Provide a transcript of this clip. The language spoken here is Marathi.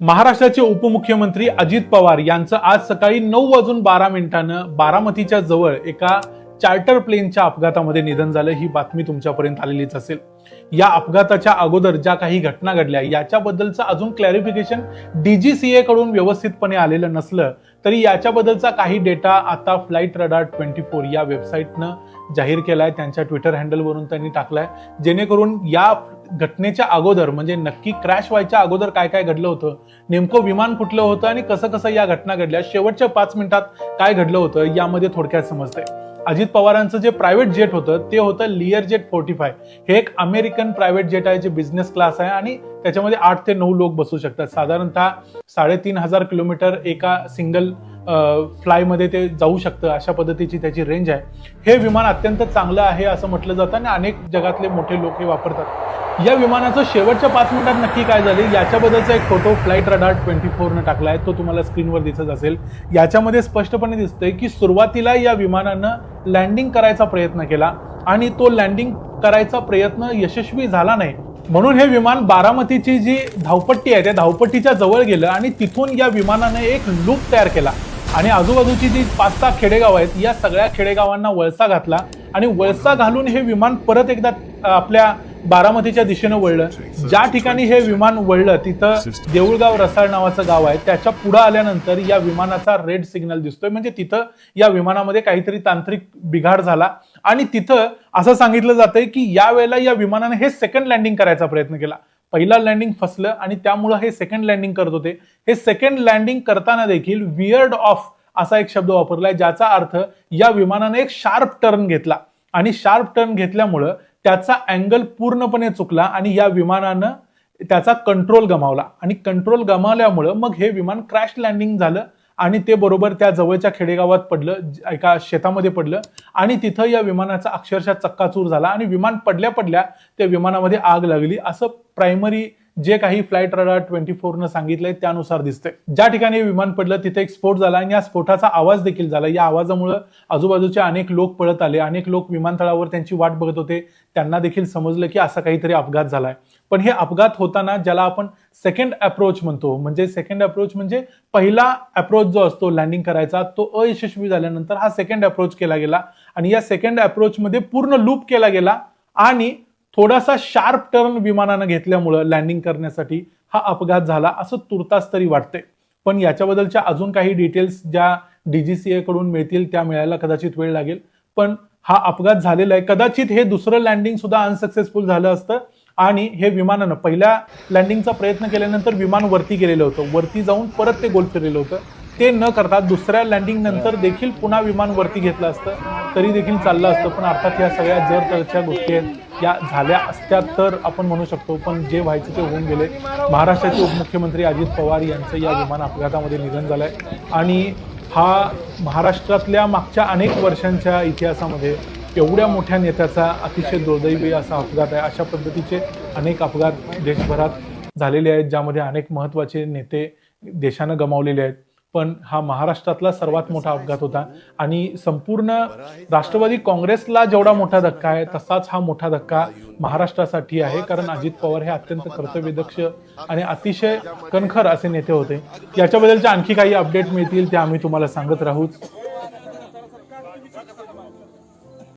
महाराष्ट्राचे उपमुख्यमंत्री अजित पवार यांचं आज सकाळी नऊ वाजून बारा मिनिटानं बारामतीच्या जवळ एका चार्टर प्लेनच्या अपघातामध्ये निधन झालं. ही बातमी तुमच्यापर्यंत आलेलीच असेल. या अपघाताच्या अगोदर ज्या काही घटना घडल्या याच्याबद्दलचं अजून क्लॅरिफिकेशन डीजीसीए कडून व्यवस्थितपणे आलेलं नसलं तरी याच्याबद्दलचा काही डेटा आता फ्लाईट रडार ट्वेंटी फोर या वेबसाईटनं जाहीर केला आहे त्यांच्या ट्विटर हँडलवरून त्यांनी टाकलाय. जेणेकरून या घटनेच्या अगोदर म्हणजे नक्की क्रॅश व्हायच्या अगोदर काय काय घडलं होतं नेमकं विमान कुठलं होतं आणि कसं कसं या घटना घडल्या शेवटच्या पाच मिनिटात काय घडलं होतं यामध्ये थोडक्यात समजतंय. अजित पवारांचं जे प्रायव्हेट जेट होतं ते होतं लिअर जेट फोर्टी फाय. हे एक अमेरिकन प्रायव्हेट जेट आहे जे बिझनेस क्लास आहे आणि त्याच्यामध्ये आठ ते नऊ लोक बसू शकतात. साधारणतः साडेतीन हजार किलोमीटर एका सिंगल फ्लायमध्ये ते जाऊ शकतं अशा पद्धतीची त्याची रेंज आहे. हे विमान अत्यंत चांगलं आहे असं म्हटलं जातं आणि अनेक जगातले मोठे लोक हे वापरतात. या विमानाचं शेवटच्या पाच मिनिटात नक्की काय झाले? याच्याबद्दलचा एक फोटो फ्लाईट रडार ट्वेंटी फोरनं टाकला आहे तो तुम्हाला स्क्रीनवर दिसत असेल. याच्यामध्ये स्पष्टपणे दिसतंय की सुरुवातीला या विमानानं लँडिंग करायचा प्रयत्न केला आणि तो लँडिंग करायचा प्रयत्न यशस्वी झाला नाही. म्हणून हे विमान बारामतीची जी धावपट्टी आहे त्या धावपट्टीच्या जवळ गेलं आणि तिथून या विमानाने एक लूप तयार केला. आणि आजूबाजूची जी पाच सहा खेडेगाव आहेत या सगळ्या खेडेगावांना वळसा घातला आणि वळसा घालून हे विमान परत एकदा आपल्या बारामतीच्या दिशेनं वळलं. ज्या ठिकाणी हे विमान वळलं तिथं देऊळगाव रसाळ नावाचं गाव आहे त्याच्या पुढे आल्यानंतर या विमानाचा रेड सिग्नल दिसतोय. म्हणजे तिथं या विमानामध्ये काहीतरी तांत्रिक बिघाड झाला. आणि तिथं असं सांगितलं जातंय की या वेळेला या विमानाने हे सेकंड लँडिंग करायचा प्रयत्न केला. पहिला लँडिंग फसलं आणि त्यामुळं हे सेकंड लँडिंग करत होते. हे सेकंड लँडिंग करताना देखील वियर्ड ऑफ असा एक शब्द वापरलाय ज्याचा अर्थ या विमानाने एक शार्प टर्न घेतला. आणि शार्प टर्न घेतल्यामुळं त्याचा अँगल पूर्णपणे चुकला आणि या विमानानं त्याचा कंट्रोल गमावला. आणि कंट्रोल गमावल्यामुळं मग हे विमान क्रॅश लँडिंग झालं. आणि ते बरोबर त्या जवळच्या खेडेगावात पडलं एका शेतामध्ये पडलं आणि तिथं या विमानाचा अक्षरशः चक्काचूर झाला आणि विमान पडल्या पडल्या त्या विमानामध्ये आग लागली. असं प्रायमरी जे काही फ्लाईट रडार ट्वेंटी फोरनं सांगितलंय त्यानुसार दिसतंय. ज्या ठिकाणी विमान पडलं तिथे एक स्फोट झाला आणि या स्फोटाचा आवाज देखील झाला. या आवाजामुळं आजूबाजूचे अनेक लोक पळत आले अनेक लोक विमानतळावर त्यांची वाट बघत होते. त्यांना देखील समजलं की असा काहीतरी अपघात झालाय. पण हे अपघात होताना ज्याला आपण सेकंड अप्रोच म्हणतो म्हणजे सेकंड अप्रोच म्हणजे पहिला अप्रोच जो असतो लँडिंग करायचा तो अयशस्वी झाल्यानंतर हा सेकंड अप्रोच केला गेला. आणि या सेकंड अप्रोचमध्ये पूर्ण लूप केला गेला आणि थोडासा शार्प टर्न विमानानं घेतल्यामुळं लँडिंग करण्यासाठी हा अपघात झाला असं तुर्तास तरी वाटतंय. पण याच्याबद्दलच्या अजून काही डिटेल्स ज्या डीजीसीए कडून मिळतील त्या मिळायला कदाचित वेळ लागेल. पण हा अपघात झालेला आहे. कदाचित हे दुसरं लँडिंग सुद्धा अनसक्सेसफुल झालं असतं आणि हे विमानानं पहिल्या लँडिंगचा प्रयत्न केल्यानंतर विमान वरती गेलेलं होतं. वरती जाऊन परत ते गोल फिरलेलं होतं. ते न करता दुसऱ्या लँडिंग नंतर देखील पुन्हा विमान वरती घेतलं असतं. तरी देखील चाललं असतं. पण अर्थात या सगळ्या जर तरच्या गोष्टी आहेत या झाल्या असत्या तर आपण म्हणू शकतो पण जे व्हायचं ते होऊन गेले. महाराष्ट्राचे उपमुख्यमंत्री अजित पवार यांचं या विमान अपघातामध्ये निधन झालं आहे आणि हा महाराष्ट्रातल्या मागच्या अनेक वर्षांच्या इतिहासामध्ये एवढ्या मोठ्या नेत्याचा अतिशय दुर्दैवी असा अपघात आहे. अशा पद्धतीचे अनेक अपघात देशभरात झालेले आहेत ज्यामध्ये अनेक महत्त्वाचे नेते देशानं गमावलेले आहेत. पण हा महाराष्ट्रातला सर्वात मोठा अपघात होता. आणि संपूर्ण राष्ट्रवादी काँग्रेसला जेवढा मोठा धक्का आहे तसाच हा मोठा धक्का महाराष्ट्रासाठी आहे. कारण अजित पवार हे अत्यंत कर्तव्यदक्ष आणि अतिशय कणखर असे नेते होते. याच्याबद्दलच्या आणखी काही अपडेट मिळतील ते आम्ही तुम्हाला सांगत राहूच.